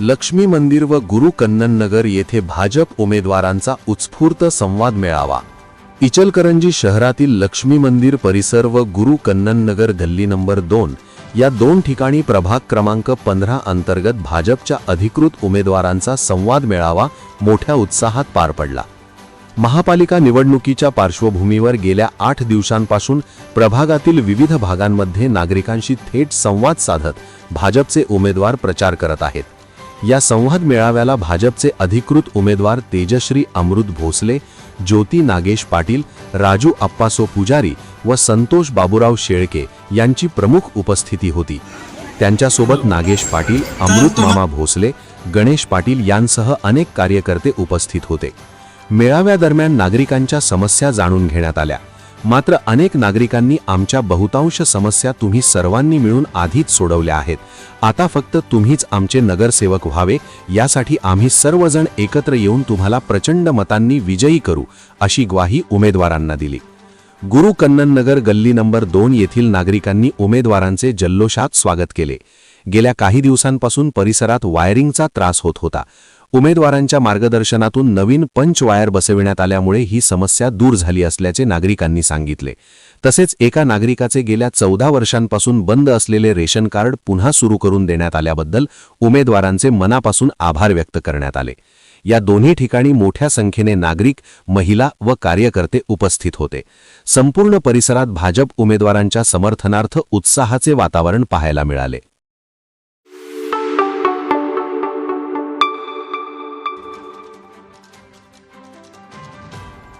लक्ष्मी मंदिर व गुरु कन्नन नगर येथे भाजप उमेदवारांचा उत्स्फूर्त संवाद मिळावा. इचलकरंजी शहरातील लक्ष्मी मंदिर परिसर व गुरु कन्नन नगर गल्ली नंबर दोन या दोन ठिकाणी प्रभाग क्रमांक पंधरा अंतर्गत भाजपच्या अधिकृत उमेदवारांचा संवाद मेळावा मोठ्या उत्साहात पार पडला. महापालिका निवडणुकीच्या पार्श्वभूमीवर गेल्या आठ दिवसांपासून प्रभागातील विविध भागांमध्ये नागरिकांशी थेट संवाद साधत भाजपचे उमेदवार प्रचार करत आहेत. या संवाद मेळाव्याला भाजपचे अधिकृत उमेदवार तेजश्री अमृत भोसले ज्योती नागेश पाटील राजू अप्पासो पुजारी व संतोष बाबूराव शेळके यांची प्रमुख उपस्थिती होती. त्यांच्यासोबत नागेश पाटील अमृत मामा भोसले गणेश पाटील यांसह अनेक कार्यकर्ते उपस्थित होते. मेळाव्यादरम्यान नागरिकांच्या समस्या जाणून घेण्यात आल्या. मात्र अनेक नागरिकांनी आमच्या बहुतांश समस्या तुम्ही सर्वांनी मिळून आधीच सोडवल्या आहेत. आता फक्त तुम्हीच आमचे नगरसेवक व्हावे यासाठी आम्ही सर्वजण एकत्र येऊन तुम्हाला प्रचंड मतांनी विजयी करू अशी ग्वाही उमेदवारांना दिली. गुरु कन्नन नगर गल्ली नंबर दोन येथील नागरिकांनी उमेदवारांचे जल्लोषात स्वागत केले. गेल्या काही दिवसांपासून परिसरात वायरिंगचा त्रास होत होता. उमेदवारांच्या मार्गदर्शनातून नवीन पंच वायर बसविण्यात आल्यामुळे ही समस्या दूर झाली असल्याचे नागरिकांनी सांगितले. तसेच एका नागरिकाचे गेल्या चौदा वर्षांपासून बंद असलेले रेशन कार्ड पुन्हा सुरू करून देण्यात आल्याबद्दल उमेदवारांचे मनापासून आभार व्यक्त करण्यात आले. या दोन्ही ठिकाणी मोठ्या संख्येने नागरिक महिला व कार्यकर्ते उपस्थित होते. संपूर्ण परिसरात भाजप उमेदवारांच्या समर्थनार्थ उत्साहाचे वातावरण पाहायला मिळाले.